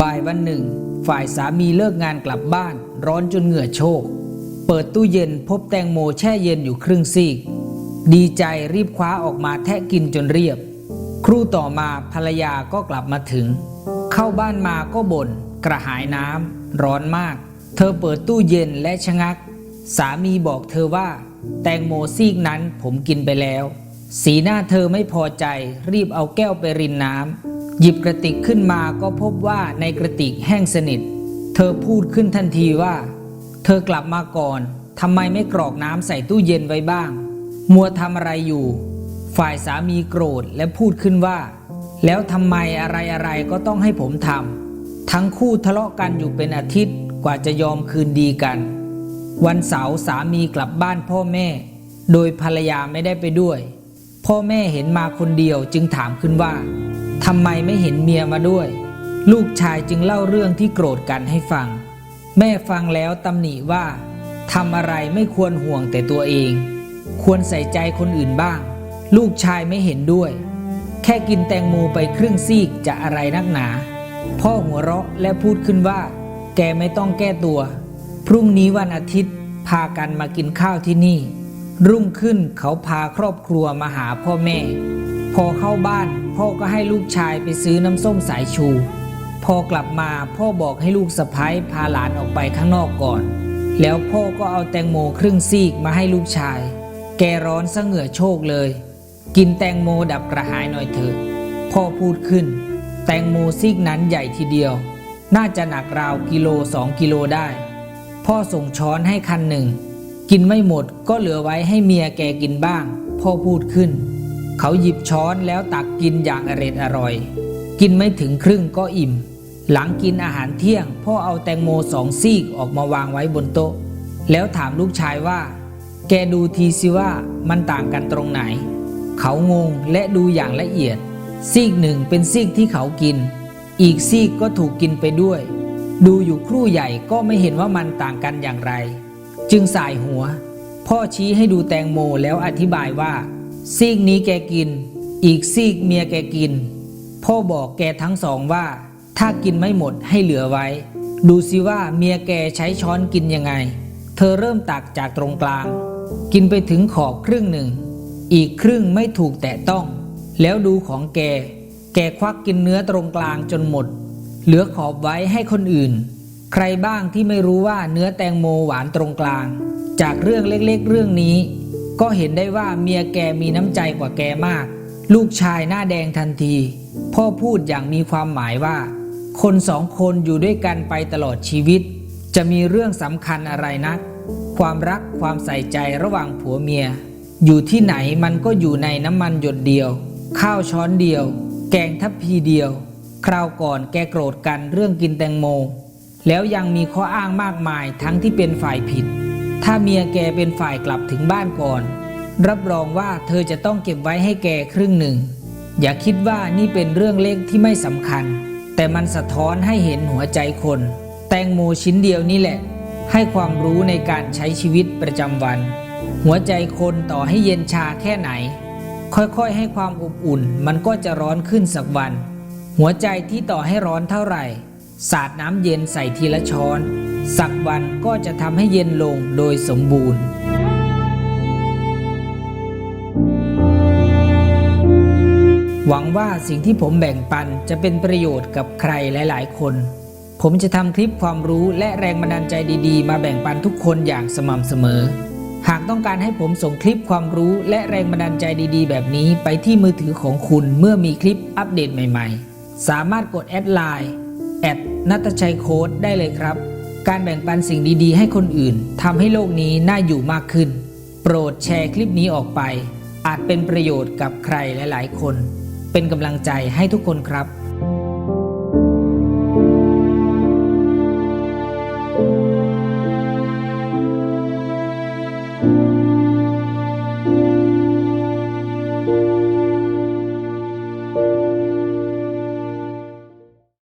บ่ายวันหนึ่ง ฝ่ายสามีเลิกงานกลับบ้าน ร้อนจนเหงื่อโชก เปิดตู้เย็นพบแตงโมแช่เย็นอยู่ครึ่งซีก ดีใจรีบคว้าออกมาแทะกินจนเรียบ ครู่ต่อมาภรรยาก็กลับมาถึง เข้าบ้านมาก็บน่นกระหายน้ำร้อนมาก เธอเปิดตู้เย็นและชะงัก สามีบอกเธอว่า แตงโมซีกนั้นผมกินไปแล้ว สีหน้าเธอไม่พอใจรีบเอาแก้วไปรินน้ำ หยิบกระติกขึ้นมาก็พบว่าในกระติกแห้งสนิท เธอพูดขึ้นทันทีว่า เธอกลับมาก่อนทำไมไม่กรอกน้ำใส่ตู้เย็นไว้บ้าง มัวทำอะไรอยู่ ฝ่ายสามีโกรธและพูดขึ้นว่า แล้วทำไมอะไรอะไรก็ต้องให้ผมทำทั้งคู่ทะเลาะกันอยู่เป็นอาทิตย์กว่าจะยอมคืนดีกัน วันเสาร์สามีกลับบ้านพ่อแม่ โดยภรรยาไม่ได้ไปด้วย พ่อแม่เห็นมาคนเดียวจึงถามขึ้นว่า ทำไมไม่เห็นเมียมาด้วย ลูกชายจึงเล่าเรื่องที่โกรธกันให้ฟัง แม่ฟังแล้วตำหนิว่าทำอะไรไม่ควรห่วงแต่ตัวเอง ควรใส่ใจคนอื่นบ้าง ลูกชายไม่เห็นด้วย แค่กินแตงโมไปครึ่งซีกจะอะไรนักหนา พ่อหัวเราะและพูดขึ้นว่า แกไม่ต้องแก้ตัว พรุ่งนี้วันอาทิตย์พากันมากินข้าวที่นี่ รุ่งขึ้นเขาพาครอบครัวมาหาพ่อแม่ พอเข้าบ้านพ่อก็ให้ลูกชายไปซื้อน้ำส้มสายชู พอกลับมาพ่อบอกให้ลูกสะพ้ายพาหลานออกไปข้างนอกก่อน แล้วพ่อก็เอาแตงโมครึ่งซีกมาให้ลูกชาย แกร้อนซะเหงื่อโชกเลย กินแตงโมดับกระหายหน่อยเถอะพ่อพูดขึ้น แตงโมซีกนั้นใหญ่ทีเดียว น่าจะหนักราวกิโลสองกิโลได้ พ่อส่งช้อนให้คันหนึ่ง กินไม่หมดก็เหลือไว้ให้เมียแกกินบ้าง พ่อพูดขึ้น เขาหยิบช้อนแล้วตักกินอย่างอร็ดอร่อย กินไม่ถึงครึ่งก็อิ่ม หลังกินอาหารเที่ยง พ่อเอาแตงโมสองซีกออกมาวางไว้บนโต๊ะ แล้วถามลูกชายว่า แกดูทีสิว่ามันต่างกันตรงไหน เขางงและดูอย่างละเอียด ซีกหนึ่งเป็นซีกที่เขากิน อีกซีกก็ถูกกินไปด้วย ดูอยู่ครู่ใหญ่ก็ไม่เห็นว่ามันต่างกันอย่างไร จึงสายหัว พ่อชี้ให้ดูแตงโมแล้วอธิบายว่า ซีกนี้แกกิน อีกซีกเมียแกกิน พ่อบอกแกทั้งสองว่า ถ้ากินไม่หมดให้เหลือไว้ ดูสิว่าเมียแกใช้ช้อนกินยังไง เธอเริ่มตักจากตรงกลาง กินไปถึงขอบครึ่งหนึ่ง อีกครึ่งไม่ถูกแตะต้อง แล้วดูของแก แกควักกินเนื้อตรงกลางจนหมด เหลือขอบไว้ให้คนอื่น ใครบ้างที่ไม่รู้ว่าเนื้อแตงโมหวานตรงกลาง จากเรื่องเล็กๆเรื่องนี้ ก็เห็นได้ว่าเมียแกมีน้ำใจกว่าแกมาก ลูกชายหน้าแดงทันที พ่อพูดอย่างมีความหมายว่า คนสองคนอยู่ด้วยกันไปตลอดชีวิต จะมีเรื่องสำคัญอะไรนัก ความรักความใส่ใจระหว่างผัวเมีย อยู่ที่ไหนมันก็อยู่ในน้ำมันหยดเดียว ข้าวช้อนเดียว แกงทัพพีเดียว คราวก่อนแกโกรธกันเรื่องกินแตงโม แล้วยังมีข้ออ้างมากมายทั้งที่เป็นฝ่ายผิด ถ้าเมียแกเป็นฝ่ายกลับถึงบ้านก่อน รับรองว่าเธอจะต้องเก็บไว้ให้แกครึ่งหนึ่ง อย่าคิดว่านี่เป็นเรื่องเล็กที่ไม่สำคัญ แต่มันสะท้อนให้เห็นหัวใจคน แตงโมชิ้นเดียวนี่แหละ ให้ความรู้ในการใช้ชีวิตประจำวัน หัวใจคนต่อให้เย็นชาแค่ไหน ค่อยๆ ให้ความอบอุ่น มันก็จะร้อนขึ้นสักวัน หัวใจที่ต่อให้ร้อนเท่าไหร่ สาดน้ำเย็นใส่ทีละช้อน สักวันก็จะทำให้เย็นลงโดยสมบูรณ์ หวังว่าสิ่งที่ผมแบ่งปันจะเป็นประโยชน์กับใครหลาย ๆ คน ผมจะทำคลิปความรู้และแรงบันดาลใจดี ๆ มาแบ่งปันทุกคนอย่างสม่ำเสมอ หากต้องการให้ผมส่งคลิปความรู้และแรงบันดาลใจดี ๆ แบบนี้ไปที่มือถือของคุณเมื่อมีคลิปอัปเดตใหม่ ๆ สามารถกดแอดไลน์แอดนัตชัยโค้ดได้เลยครับ การแบ่งปันสิ่งดีๆ ให้คนอื่นทำให้โลกนี้น่าอยู่มากขึ้น โปรดแชร์คลิปนี้ออกไป อาจเป็นประโยชน์กับใครหลายๆ คน เป็นกำลังใจให้ทุกคนครับ